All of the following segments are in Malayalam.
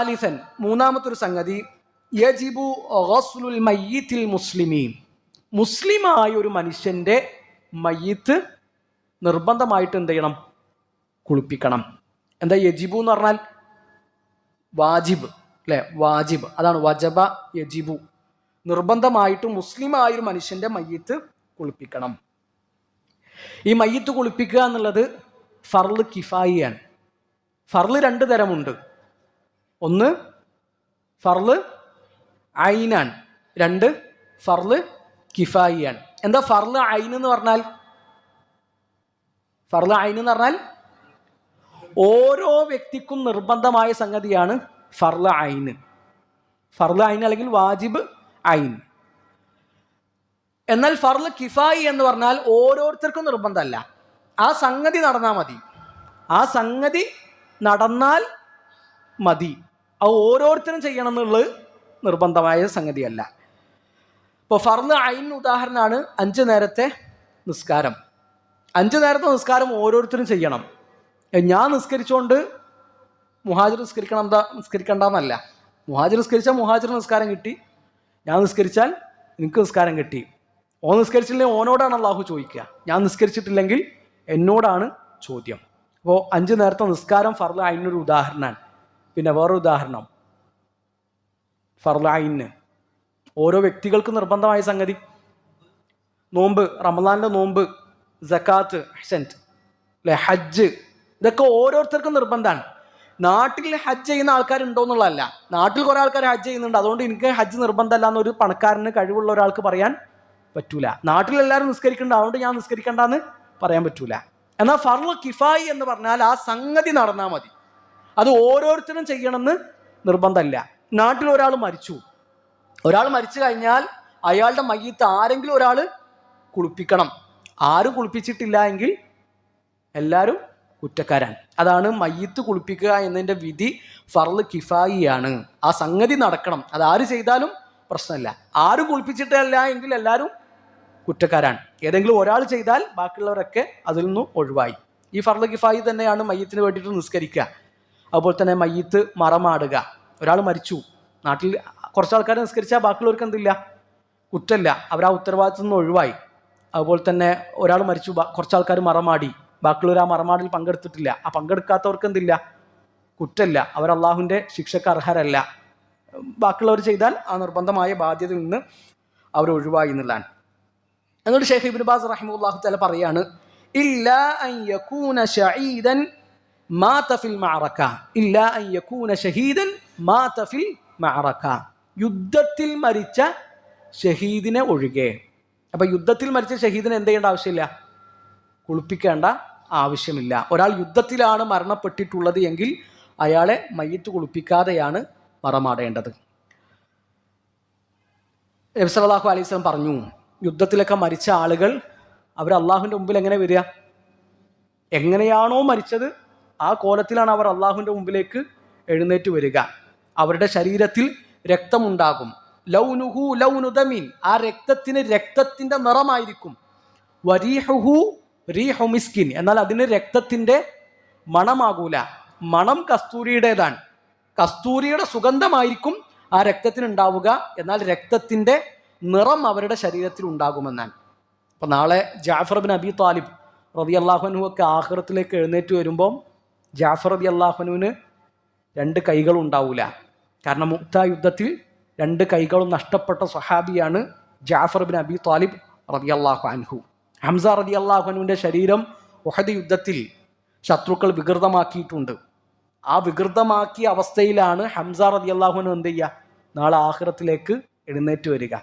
ാലിസൻ മൂന്നാമത്തെ ഒരു സംഗതി യജിബു ഗസ്ലുൽ മയ്യിത്തിൽ മുസ്ലിമീൻ. മുസ്ലിമായ ഒരു മനുഷ്യന്റെ മയ്യത്ത് നിർബന്ധമായിട്ട് എന്ത് ചെയ്യണം? കുളിപ്പിക്കണം. എന്താ യജിബു എന്ന് പറഞ്ഞാൽ? വാജിബ് അല്ലെ? വാജിബ്. അതാണ് വജബ യജിബു. നിർബന്ധമായിട്ട് മുസ്ലിമായൊരു ഒരു മനുഷ്യന്റെ മയ്യത്ത് കുളിപ്പിക്കണം. ഈ മയ്യത്ത് കുളിപ്പിക്കുക എന്നുള്ളത് ഫർൾ കിഫായിയാണ്. ഫർൾ രണ്ട് തരമുണ്ട്. ഒന്ന് ഫർൾ ഐനാണ് രണ്ട് ഫർൾ കിഫായിയാണ് എന്താ ഫർൾ ഐൻ എന്ന് പറഞ്ഞാൽ? ഫർൾ ഐൻ എന്ന് പറഞ്ഞാൽ ഓരോ വ്യക്തിക്കും നിർബന്ധമായ സംഗതിയാണ് ഫർൾ ഐന് ഫർൾ ഐൻ അല്ലെങ്കിൽ വാജിബ് ഐൻ. എന്നാൽ ഫർൾ കിഫായി എന്ന് പറഞ്ഞാൽ ഓരോരുത്തർക്കും നിർബന്ധമല്ല. ആ സംഗതി നടന്നാൽ മതി. ആ സംഗതി നടന്നാൽ മതി. അത് ഓരോരുത്തരും ചെയ്യണം എന്നുള്ളത് നിർബന്ധമായ സംഗതിയല്ല. ഇപ്പോൾ ഫർന്ന് ഐൻ ഉദാഹരണമാണ് അഞ്ച് നേരത്തെ നിസ്കാരം. അഞ്ച് നേരത്തെ നിസ്കാരം ഓരോരുത്തരും ചെയ്യണം. ഞാൻ നിസ്കരിച്ചുകൊണ്ട് മുഹാജിർ നിസ്കരിക്കണം എന്താ നിസ്കരിക്കണ്ടെന്നല്ല. മുഹാജിർ നിസ്കരിച്ചാൽ മുഹാജിർ നിസ്കാരം കിട്ടി. ഞാൻ നിസ്കരിച്ചാൽ എനിക്ക് നിസ്കാരം കിട്ടി. ഓ നിസ്കരിച്ചില്ലെങ്കിൽ ഓനോടാണ് അള്ളാഹു ചോദിക്കുക. ഞാൻ നിസ്കരിച്ചിട്ടില്ലെങ്കിൽ എന്നോടാണ് ചോദ്യം. അപ്പോൾ അഞ്ച് നേരത്തെ നിസ്കാരം ഫർദ് അതിനൊരു ഉദാഹരണമാണ്. പിന്നെ വേറൊരു ഉദാഹരണം. ഫർലായിന്. ഓരോ വ്യക്തികൾക്കും നിർബന്ധമായ സംഗതി. നോമ്പ് റമദാന്റെ നോമ്പ് ജക്കാത്ത് ഹസന്റ് അല്ലെ? ഹജ്ജ്. ഇതൊക്കെ ഓരോരുത്തർക്കും നിർബന്ധമാണ്. നാട്ടിൽ ഹജ്ജ് ചെയ്യുന്ന ആൾക്കാരുണ്ടോ എന്നുള്ളതല്ല. നാട്ടിൽ കുറേ ആൾക്കാർ ഹജ്ജ് ചെയ്യുന്നുണ്ട്. അതുകൊണ്ട് എനിക്ക് ഹജ്ജ് നിർബന്ധമല്ല എന്നൊരു പണക്കാരന് കഴിവുള്ള ഒരാൾക്ക് പറയാൻ പറ്റൂല. നാട്ടിൽ എല്ലാവരും നിസ്കരിക്കുന്നുണ്ട്. അതുകൊണ്ട് ഞാൻ നിസ്കരിക്കണ്ടെന്ന് പറയാൻ പറ്റൂല. എന്നാൽ ഫർൾ കിഫായി എന്ന് പറഞ്ഞാൽ ആ സംഗതി നടന്നാൽ മതി. അത് ഓരോരുത്തരും ചെയ്യണമെന്ന് നിർബന്ധമല്ല. നാട്ടിൽ ഒരാൾ മരിച്ചു. ഒരാൾ മരിച്ചു കഴിഞ്ഞാൽ അയാളുടെ മയ്യത്ത് ആരെങ്കിലും ഒരാൾ കുളിപ്പിക്കണം. ആരും കുളിപ്പിച്ചിട്ടില്ല എങ്കിൽ എല്ലാവരും കുറ്റക്കാരാണ്. അതാണ് മയ്യത്ത് കുളിപ്പിക്കുക എന്നതിന്റെ വിധി ഫർൾ കിഫായിയാണ്. ആ സംഗതി നടക്കണം. അത് ആര് ചെയ്താലും പ്രശ്നമില്ല. ആരും കുളിപ്പിച്ചിട്ടില്ല എങ്കിൽ എല്ലാവരും കുറ്റക്കാരാണ്. ഏതെങ്കിലും ഒരാൾ ചെയ്താൽ ബാക്കിയുള്ളവരൊക്കെ അതിൽ നിന്നും ഒഴിവായി. ഈ ഫർൾ കിഫായി തന്നെയാണ് മയ്യത്തിന് വേണ്ടിയിട്ട് നിസ്കരിക്കുക. അതുപോലെ തന്നെ മയ്യത്ത് മറമാടുക. ഒരാൾ മരിച്ചു. നാട്ടിൽ കുറച്ച് ആൾക്കാർ നിസ്കരിച്ചാൽ ബാക്കിയുള്ളവർക്ക് എന്തില്ല? കുറ്റമില്ല അവർ ആ ഉത്തരവാദിത്വത്തിൽ നിന്ന് ഒഴിവായി. അതുപോലെ തന്നെ ഒരാൾ മരിച്ചു. കുറച്ച് ആൾക്കാർ മറമാടി. ബാക്കിയുള്ളവർ ആ മറമാടിൽ പങ്കെടുത്തിട്ടില്ല. ആ പങ്കെടുക്കാത്തവർക്ക് എന്തില്ല? കുറ്റമില്ല അവർ അള്ളാഹുവിന്റെ ശിക്ഷക്ക് അർഹരല്ല. ബാക്കിയുള്ളവർ ചെയ്താൽ ആ നിർബന്ധമായ ബാധ്യതയിൽ നിന്ന് അവർ ഒഴിവായി എന്നുള്ളതാണ്. എന്നിട്ട് ഷെയ്ഖ് ഇബിൻ ബാസ് റഹിമുല്ലാഹു തല പറയാണ് ഇല്ല അൻ യകൂന മാത ഫിൽ മഅറക ഇല്ല അൻ യകൂന ഷഹീദൻ മാത ഫിൽ മഅറക യുദ്ധത്തിൽ മരിച്ച ഷഹീദിനെ ഒഴികെ. അപ്പൊ യുദ്ധത്തിൽ മരിച്ച ഷഹീദിനെ എന്ത് ചെയ്യേണ്ട ആവശ്യമില്ല? കുളിപ്പിക്കേണ്ട ആവശ്യമില്ല. ഒരാൾ യുദ്ധത്തിലാണ് മരണപ്പെട്ടിട്ടുള്ളത് എങ്കിൽ അയാളെ മയ്യത്ത് കുളിപ്പിക്കാതെയാണ് മറമാടേണ്ടത്. നബ്സലാഹു വസല്ലം പറഞ്ഞു യുദ്ധത്തിലൊക്കെ മരിച്ച ആളുകൾ അവർ അള്ളാഹുവിന്റെ മുമ്പിൽ എങ്ങനെ വരിക? എങ്ങനെയാണോ മരിച്ചത്? ആ കോലത്തിലാണ് അവർ അള്ളാഹുവിന്റെ മുമ്പിലേക്ക് എഴുന്നേറ്റ് വരിക. അവരുടെ ശരീരത്തിൽ രക്തമുണ്ടാകും. ലൗനുഹു ലൗനുദമീൻ. ആ രക്തത്തിന് രക്തത്തിന്റെ നിറമായിരിക്കും. വരീഹുഹു റീഹു മിസ്കിൻ. എന്നാൽ അതിന് രക്തത്തിന്റെ മണമാകൂല. മണം കസ്തൂരിയുടേതാണ്. കസ്തൂരിയുടെ സുഗന്ധമായിരിക്കും ആ രക്തത്തിന് ഉണ്ടാവുക എന്നാൽ രക്തത്തിന്റെ നിറം അവരുടെ ശരീരത്തിൽ ഉണ്ടാകുമെന്നാണ്. അപ്പം നാളെ ജാഫർ ബിൻ അബി താലിബ് റബി അള്ളാഹുനുവൊക്കെ ആഹ്റത്തിലേക്ക് എഴുന്നേറ്റ് വരുമ്പം ജാഫർ അബി അള്ളാഹുനുവിന് രണ്ട് കൈകളും ഉണ്ടാവില്ല കാരണം മുക്ത യുദ്ധത്തിൽ രണ്ട് കൈകളും നഷ്ടപ്പെട്ട സഹാബിയാണ് ജാഫർ ബിൻ അബി താലിബ് റബി അള്ളാഹു അൻഹു. ഹംസ റബി അള്ളാഹുനുവിന്റെ ശരീരം ഒഹദ് യുദ്ധത്തിൽ ശത്രുക്കൾ വികൃതമാക്കിയിട്ടുണ്ട്. ആ വികൃതമാക്കിയ അവസ്ഥയിലാണ് ഹംസ റബി അള്ളാഹുനു എന്ത് ചെയ്യുക നാളെ ആഹ്റത്തിലേക്ക് എഴുന്നേറ്റ് വരിക.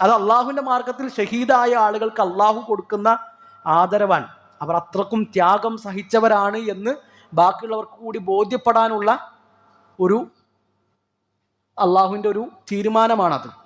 അത് അള്ളാഹുവിന്റെ മാർഗത്തിൽ ഷഹീദായ ആളുകൾക്ക് അള്ളാഹു കൊടുക്കുന്ന ആദരവാൻ അവർ അത്രക്കും ത്യാഗം സഹിച്ചവരാണ് എന്ന് ബാക്കിയുള്ളവർക്ക് കൂടി ബോധ്യപ്പെടാനുള്ള ഒരു അള്ളാഹുവിന്റെ ഒരു തീരുമാനമാണത്.